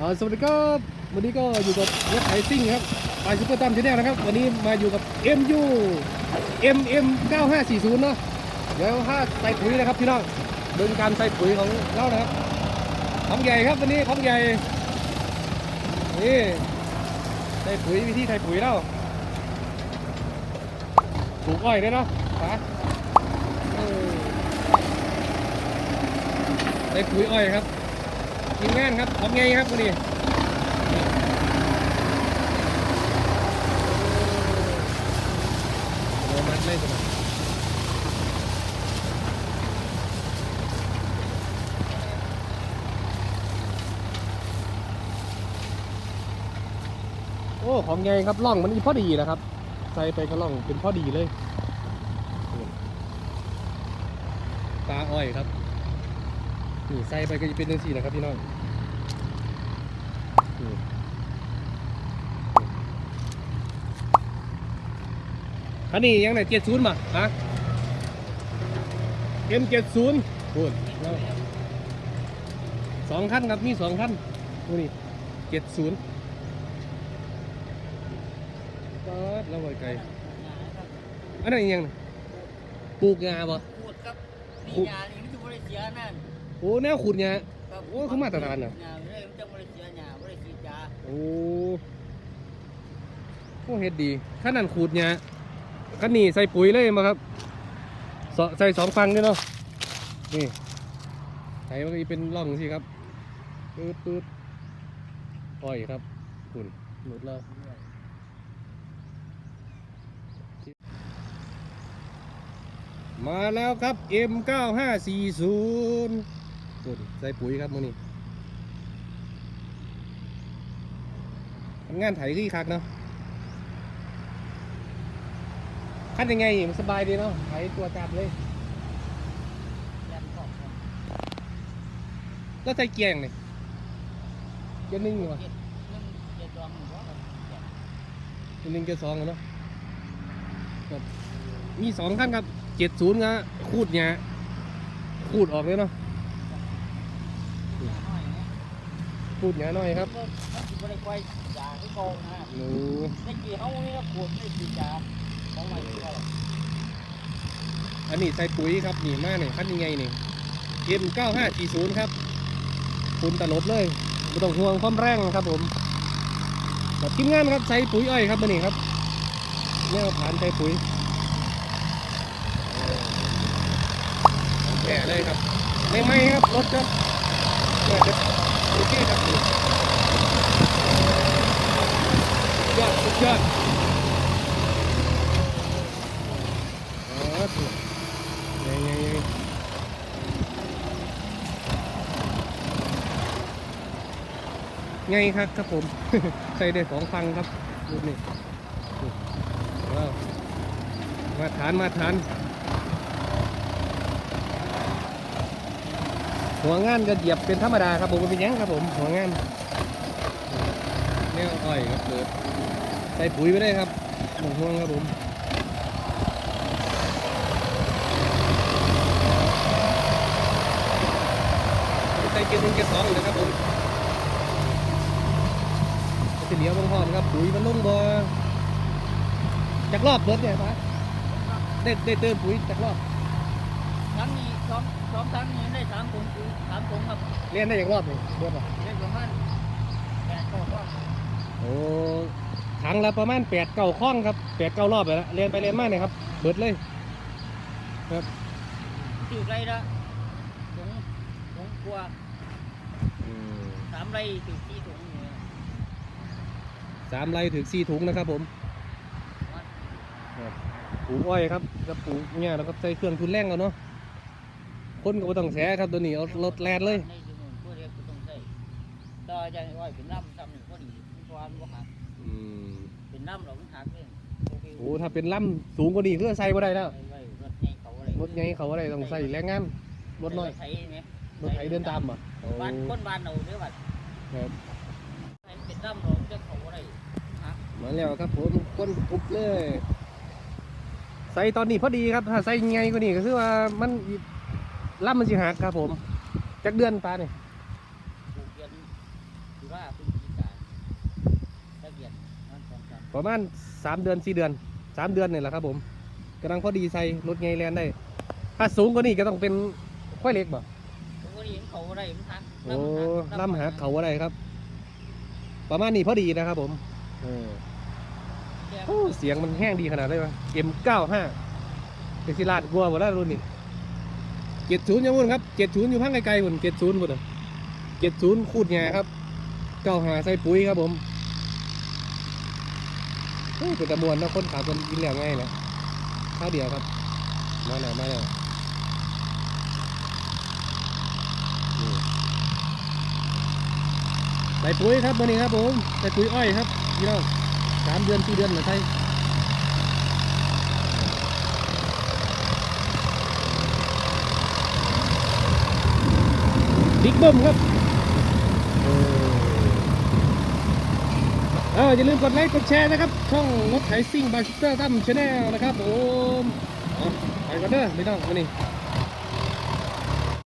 อ่าสวัสดีครับวันนี้ก็อยู่กับรถไถซิ่งครับไปซุปเปอร์ตัมชาแนลนะครับ วันนี้มาอยู่กับ MU MM 9540 เนาะเดี๋ยวถ้าใส่ปุ๋ยนะครับพี่น้องเดินการใส่ปุ๋ยของเรานะครับของใหญ่ครับวันนี้ของใหญ่นี่ใส่ปุ๋ยวิธีใส่ปุ๋ยเราปลูกอ้อยด้วยเนาะปะใส่ปุ๋ยอ้อยครับ ทีมงานครับทำไงครับวันนี้โอ้มันเลยสิโอ้ของไงครับล่องมันอีพอดีนะครับ ใส่ไปก็ล่องเป็นพอดีเลยตาอ้อยครับ นี่ใส่ไปก็จะเป็นจังสี่นะครับพี่น้องนี่อันนี้ยังไงเจ็ดศูนย์มาฮะเอ็มเจ็ดศูนย์พูดสองขั้นครับมีสองขั้นดูนี่เจ็ดศูนย์ปัดแล้วไว้ไกลอันนั้นยังปลูกงาบ่พูดครับมีงานนี่มันจะบริเสียนั่น โอ้แนวขุดงาครับโอ้เขามาตรฐานน่ะงานไม่ได้มันจะบริเสียงานบริสียาโอ้โอ้เฮ็ดดีขั้นนั้นขูดเนี่ยขั้นนี้ใส่ปุ๋ยเลยมาครับสใส่สองฟังด้วยเนาะนี่ไถมันก็จะเป็นร่องสิครับปืดปืดปล่อยครับคุณหลุดแล้วมาแล้วครับ M9540 คุณใส่ปุ๋ยครับมือนี้ทำงานไถขี้คักเนาะขั้นยังไงมันสบายดีเนาะไถตัวจับเลยแลมก็ครับแล้วใส่เกียงนี่เกียร์หนึ่งวะเจ็ดหนึ่งเจ็ดสองหนึ่งว่าครับเกียร์หนึ่งเกียร์สองอะเนาะครับมีสองขั้นครับเจ็ดศูนย์ครับขูดเนี่ยขูดออกเลยเนาะ น้อยนะ ขูดเนี่ยหน่อยครับมันจะบริไฟยาที่กองนะหนูได้กี่เขาเนี่ยขวดไม่สียาของใหม่ที่อะไรอันนี้ใส่ปุ๋ยครับนี่มากนี่ขั้นยังไงนี่ M 9 5 4 0ครับคุณตลบเลยไม่ต้องห่วงความแรงนะครับผมแบบทีมงานครับใส่ปุ๋ยอ้อยครับมื่อนี้ครับเนี่ยผ่านใส่ปุ๋ยแก่เลยครับไม่ไหมครับรถครับ แก่ครับโอเครับยอดสุดยอดไงครับครับผม ใส่ได้สองฟังครับรูนี้ว้าวมาทานมาทาน หัวงานก็เหยียบเป็นธรรมดาครับผมเป็นยังครับผมหัวงานเนี่ยอ้อยครับเกิดใส่ปุ๋ยไปได้ครับหมห่วงครับผมใส่เกียร์หนึ่งเกียร์สองนะครับผมจะเหลียวบางพร้อมครับปุ๋ยมันลงบ่จากรอบเบิดเนี่ยปะได้ได้เติมปุ๋ยจากรอบทั้งนี้ สองสองทั้งนี้ได้สามถุงคือสามถุงครับเรียนได้จากรอบนี่เบิดป่ะได้ประมาณแปดก้อนโอ้ถังละประมาณแปดเก้าข้องครับแปดเก้ารอบไปแล้วเรียนไปเรียนมาเนี่ยครับ เบิดเลยติวไรละถุงถุงกลัวสามไรติวที่ถุงเนี่ยสามไรถึงสี่ถุงนะครับผมปลูกอ้อยครับกับปลูกเนี่ยแล้วก็ใส่เครื่องทุนแรงเอาเนาะ คนก็บ่ต้องแสครับตัวนี้เอารถแลนเลยในจำนวนผู้เรียกก็ต้องใส่ต่อจากอ้อยเป็นน้ำซ้ำหนึ่งก็ดีมันตัวมันก็หักอืมเป็นน้ำเรามันหักเลยโอเคโอ้ถ้าเป็นล่ำสูงกว่านี้คือใส่บ่ได้แล้วไว้ไว้รถใหญ่เขาอะไรรถใหญ่เขาอะไรต้องใส่แรงงานรถน้อยไถไหมรถไถเดินตามอะโอ้บ้านคนบ้านเราเนี่ยว่าครับเป็นน้ำเราจะเขาอะไรหักมาแล้วครับผมก้นปุบเลย ใส่ตอนนี้พอดีครับถ้าใส่ไงกว่านี้ก็คือว่ามัน ล่ำมันสิหักครับผมจักเดือนปลาเนี่ยปลูกเดือนปลูกราพฤศจิกาตะเกียบมันสองสามประมาณสามเดือนสี่เดือนสามเดือนนี่แหละครับผมกำลังพอดีใส่รถไงแลนได้ ถ้าสูงกว่านี้ก็ต้องเป็นค่อยเล็กบ่ผมก็เห็นเขาอะไรมันหักโอ้ล่ำหาเขาอะไรครับ ประมาณนี้พอดีนะครับผมเออแกโอ้เสียงมันแห้งดีขนาดได้ปะ M95 เป็นสิลาดกลัวหมดแล้วรุ่นนี้ เจ็ดศูนย์ยังมุ่นครับเจ็ดศูนย์อยู่พังไกลๆหุ่นเจ็ดศูนย์หุ่นเจ็ดศูนย์คูดแง่ครับเก้าหาใส่ปุ๋ยครับผมโอ้เป็นตะมวนนะคนขับคนกินแล้วง่ายนะข้าวเดียวครับ มาแล้วมาแล้วใส่ปุ๋ยครับวันนี้ครับผมใส่ปุ๋ยอ้อยครับพี่น้องสามเดือนสี่เดือนเหมือนไทย บิ๊กเบิ้มครับเอออย่าลืมกดไลค์กดแชร์นะครับ ช่องรถไถซิ่งบาร์ชิเตอร์ตั้มชาแนลนะครับผมไปกันเด้อไม่ต้องมานนี้